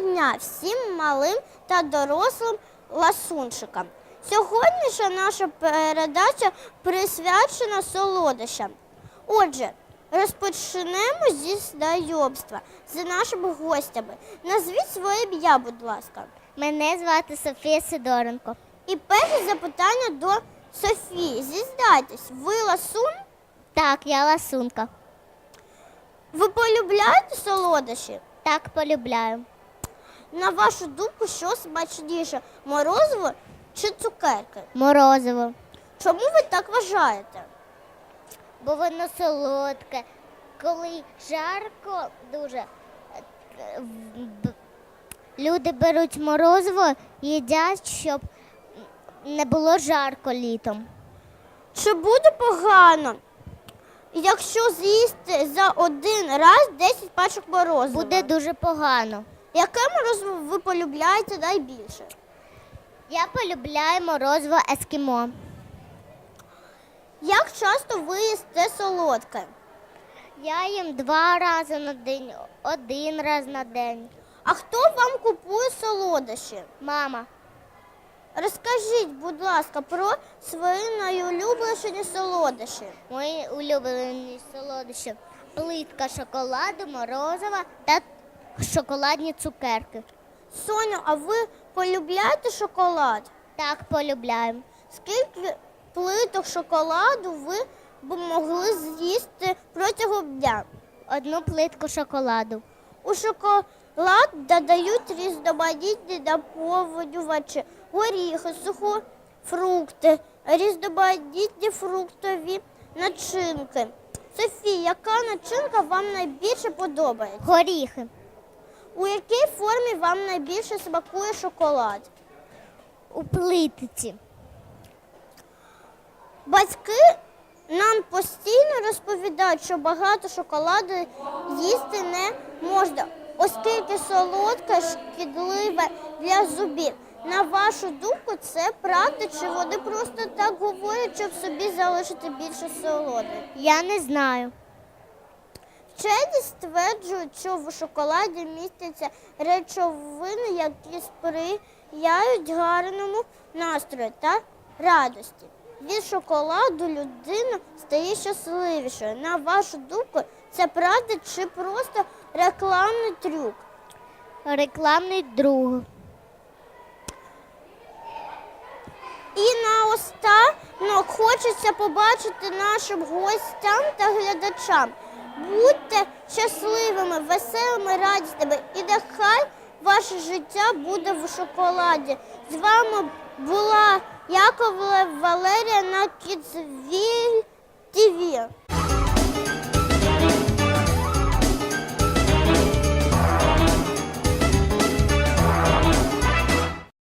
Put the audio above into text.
дня всім малим та дорослим ласунчикам. Сьогоднішня наша передача присвячена солодощам. Отже, розпочнемо зі знайомства з нашими гостями. Назвіть своє ім'я, будь ласка. Мене звати Софія Сидоренко. І перше запитання до Софії. Зізнайтесь, ви ласун? Так, я ласунка. Ви полюбляєте солодощі? Так полюбляю. На вашу думку, що смачніше морозиво чи цукерки? Морозиво. Чому ви так вважаєте? Бо воно солодке. Коли жарко дуже, е, люди беруть морозиво, їдять, щоб не було жарко літом. Чи буде погано, якщо з'їсти за один раз 10 пачок морозива? Буде дуже погано. Яке морозиво ви полюбляєте найбільше? Я полюбляю морозиво ескімо. Як часто ви їсте солодке? Я їм два рази на день, один раз на день. А хто вам купує солодощі? Мама. Розкажіть, будь ласка, про свої найулюбленіші солодощі. Мої улюблені солодощі плитка шоколаду, морозива та шоколадні цукерки. Соню, а ви полюбляєте шоколад? Так полюбляю. Скільки плиток шоколаду ви б могли з'їсти протягом дня? Одну плитку шоколаду. У шоколад додають різноманітні наповнювачі, горіхи, сухофрукти, різноманітні фруктові начинки. Софія, яка начинка вам найбільше подобається? Горіхи. У якій формі вам найбільше смакує шоколад? У плитці. Батьки нам постійно розповідають, що багато шоколаду їсти не можна, оскільки солодке шкідливе для зубів. На вашу думку, це правда, чи вони просто так говорять, щоб собі залишити більше солоди? Я не знаю. Вчені стверджують, що в шоколаді містяться речовини, які сприяють гарному настрою та радості. Від шоколаду людина стає щасливішою. На вашу думку, це правда чи просто рекламний трюк? Рекламний друг. І наостанок хочеться побачити нашим гостям та глядачам. Будьте щасливими, веселими, радісними і нехай ваше життя буде в шоколаді. З вами була Яковлев Валерія на Кідзвіль ТВ.